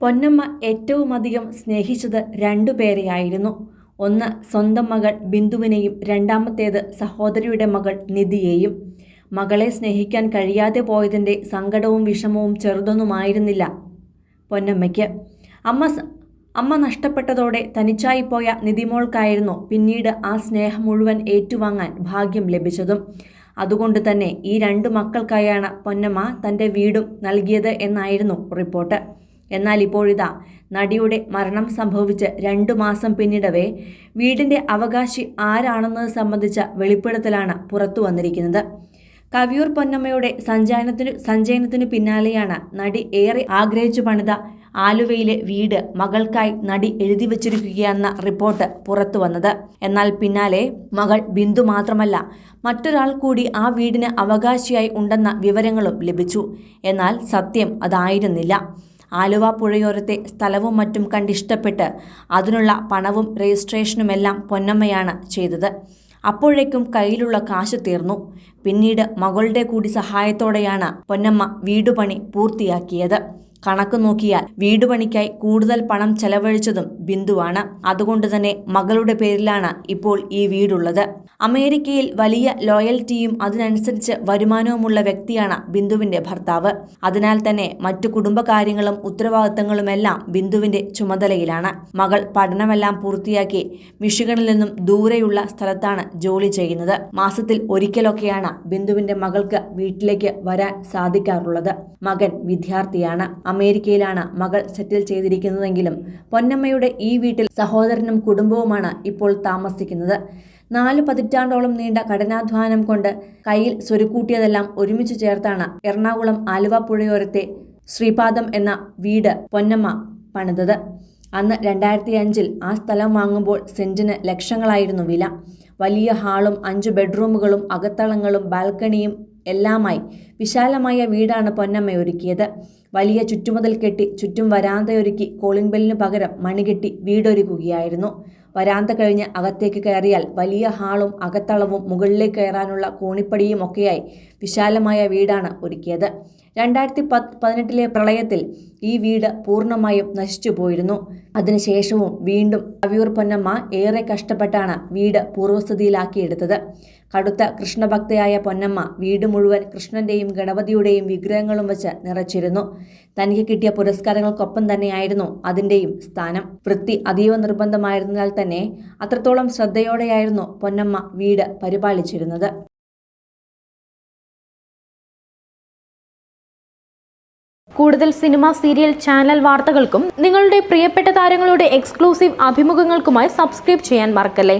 പൊന്നമ്മ ഏറ്റവുമധികം സ്നേഹിച്ചത് രണ്ടു പേരെയായിരുന്നു. ഒന്ന് സ്വന്തം മകൾ ബിന്ദുവിനെയും രണ്ടാമത്തേത് സഹോദരിയുടെ മകൾ നിധിയെയും. മകളെ സ്നേഹിക്കാൻ കഴിയാതെ പോയതിന്റെ സങ്കടവും വിഷമവും ചെറുതൊന്നുമായിരുന്നില്ല പൊന്നമ്മയ്ക്ക്. അമ്മ അമ്മ നഷ്ടപ്പെട്ടതോടെ തനിച്ചായിപ്പോയ നിധിമോൾക്കായിരുന്നു പിന്നീട് ആ സ്നേഹം മുഴുവൻ ഏറ്റുവാങ്ങാൻ ഭാഗ്യം ലഭിച്ചതും. അതുകൊണ്ട് തന്നെ ഈ രണ്ട് മക്കൾക്കായാണ് പൊന്നമ്മ തന്റെ വീടും നൽകിയത് എന്നായിരുന്നു റിപ്പോർട്ട്. എന്നാൽ ഇപ്പോഴിതാ നടിയുടെ മരണം സംഭവിച്ച് രണ്ടു മാസം പിന്നിടവേ വീടിന്റെ അവകാശി ആരാണെന്നത് സംബന്ധിച്ച വെളിപ്പെടുത്തലാണ് പുറത്തു വന്നിരിക്കുന്നത്. കവിയൂർ പൊന്നമ്മയുടെ സഞ്ചയനത്തിനു സഞ്ചയനത്തിനു പിന്നാലെയാണ് നടി ഏറെ ആഗ്രഹിച്ചു പണിത ആലുവയിലെ വീട് മകൾക്കായി നടി എഴുതി വച്ചിരിക്കുകയെന്ന റിപ്പോർട്ട് പുറത്തു വന്നത്. എന്നാൽ പിന്നാലെ മകൾ ബിന്ദു മാത്രമല്ല മറ്റൊരാൾ കൂടി ആ വീടിന് അവകാശിയായി ഉണ്ടെന്ന വിവരങ്ങളും ലഭിച്ചു. എന്നാൽ സത്യം അതായിരുന്നില്ല. ആലുവ പുഴയോരത്തെ സ്ഥലവും മറ്റും കണ്ടിഷ്ടപ്പെട്ട് അതിനുള്ള പണവും രജിസ്ട്രേഷനുമെല്ലാം പൊന്നമ്മയാണ് ചെയ്തത്. അപ്പോഴേക്കും കയ്യിലുള്ള കാശ് തീർന്നു. പിന്നീട് മകളുടെ കൂടി സഹായത്തോടെയാണ് പൊന്നമ്മ വീടുപണി പൂർത്തിയാക്കിയത്. കണക്ക് നോക്കിയാൽ വീട് പണിക്കായി കൂടുതൽ പണം ചെലവഴിച്ചതും ബിന്ദുവാണ്. അതുകൊണ്ട് തന്നെ മകളുടെ പേരിലാണ് ഇപ്പോൾ ഈ വീടുള്ളത്. അമേരിക്കയിൽ വലിയ ലോയൽറ്റിയും അതിനനുസരിച്ച് വരുമാനവുമുള്ള വ്യക്തിയാണ് ബിന്ദുവിന്റെ ഭർത്താവ്. അതിനാൽ തന്നെ മറ്റു കുടുംബകാര്യങ്ങളും ഉത്തരവാദിത്തങ്ങളുമെല്ലാം ബിന്ദുവിന്റെ ചുമതലയിലാണ്. മകൾ പഠനമെല്ലാം പൂർത്തിയാക്കി മിഷിഗണിൽ നിന്നും ദൂരെയുള്ള സ്ഥലത്താണ് ജോലി ചെയ്യുന്നത്. മാസത്തിൽ ഒരിക്കലൊക്കെയാണ് ബിന്ദുവിന്റെ മകൾക്ക് വീട്ടിലേക്ക് വരാൻ സാധിക്കാറുള്ളത്. മകൻ വിദ്യാർത്ഥിയാണ്. അമേരിക്കയിലാണ് മകൾ സെറ്റിൽ ചെയ്തിരിക്കുന്നതെങ്കിലും പൊന്നമ്മയുടെ ഈ വീട്ടിൽ സഹോദരനും കുടുംബവുമാണ് ഇപ്പോൾ താമസിക്കുന്നത്. നാല് പതിറ്റാണ്ടോളം നീണ്ട കഠിനാധ്വാനം കൊണ്ട് കയ്യിൽ സ്വരുക്കൂട്ടിയതെല്ലാം ഒരുമിച്ച് ചേർത്താണ് എറണാകുളം ആലുവ പുഴയോരത്തെ ശ്രീപാദം എന്ന വീട് പൊന്നമ്മ പണിതത്. അന്ന് രണ്ടായിരത്തി അഞ്ചിൽ ആ സ്ഥലം വാങ്ങുമ്പോൾ സെന്റിന് ലക്ഷങ്ങളായിരുന്നു വില. വലിയ ഹാളും അഞ്ച് ബെഡ്റൂമുകളും അകത്തളങ്ങളും ബാൽക്കണിയും എല്ലാമായി വിശാലമായ വീടാണ് പൊന്നമ്മ ഒരുക്കിയത് വലിയ ചുറ്റുമതിൽ കെട്ടി ചുറ്റും വരാന്തയൊരുക്കി കോളിംഗ് ബെല്ലിന് പകരം മണികെട്ടി വീടൊരുക്കുകയായിരുന്നു. വരാന്ത കഴിഞ്ഞ് അകത്തേക്ക് കയറിയാൽ വലിയ ഹാളും അകത്തളവും മുകളിലേക്ക് കയറാനുള്ള കോണിപ്പടിയും ഒക്കെയായി വിശാലമായ വീടാണ് ഒരുക്കിയത്. രണ്ടായിരത്തി പത്ത് പതിനെട്ടിലെ പ്രളയത്തിൽ ഈ വീട് പൂർണമായും നശിച്ചു പോയിരുന്നു. അതിനുശേഷവും വീണ്ടും അവിയൂർ പൊന്നമ്മ ഏറെ കഷ്ടപ്പെട്ടാണ് വീട് പൂർവസ്ഥിതിയിലാക്കിയെടുത്തത് കടുത്ത കൃഷ്ണഭക്തയായ പൊന്നമ്മ വീട് മുഴുവൻ കൃഷ്ണന്റെയും ഗണപതിയുടെയും വിഗ്രഹങ്ങളും വെച്ച് നിറച്ചിരുന്നു. തനിക്ക് കിട്ടിയ പുരസ്കാരങ്ങൾക്കൊപ്പം തന്നെയായിരുന്നു അതിന്റെയും സ്ഥാനം. വൃത്തി അതീവ നിർബന്ധമായിരുന്നതിനാൽ തന്നെ അത്രത്തോളം ശ്രദ്ധയോടെയായിരുന്നു പൊന്നമ്മ വീട് പരിപാലിച്ചിരുന്നത്. കൂടുതൽ സിനിമ സീരിയൽ ചാനൽ വാർത്തകൾക്കും നിങ്ങളുടെ പ്രിയപ്പെട്ട താരങ്ങളുടെ എക്സ്ക്ലൂസീവ് അഭിമുഖങ്ങൾക്കുമായി സബ്സ്ക്രൈബ് ചെയ്യാൻ മറക്കല്ലേ?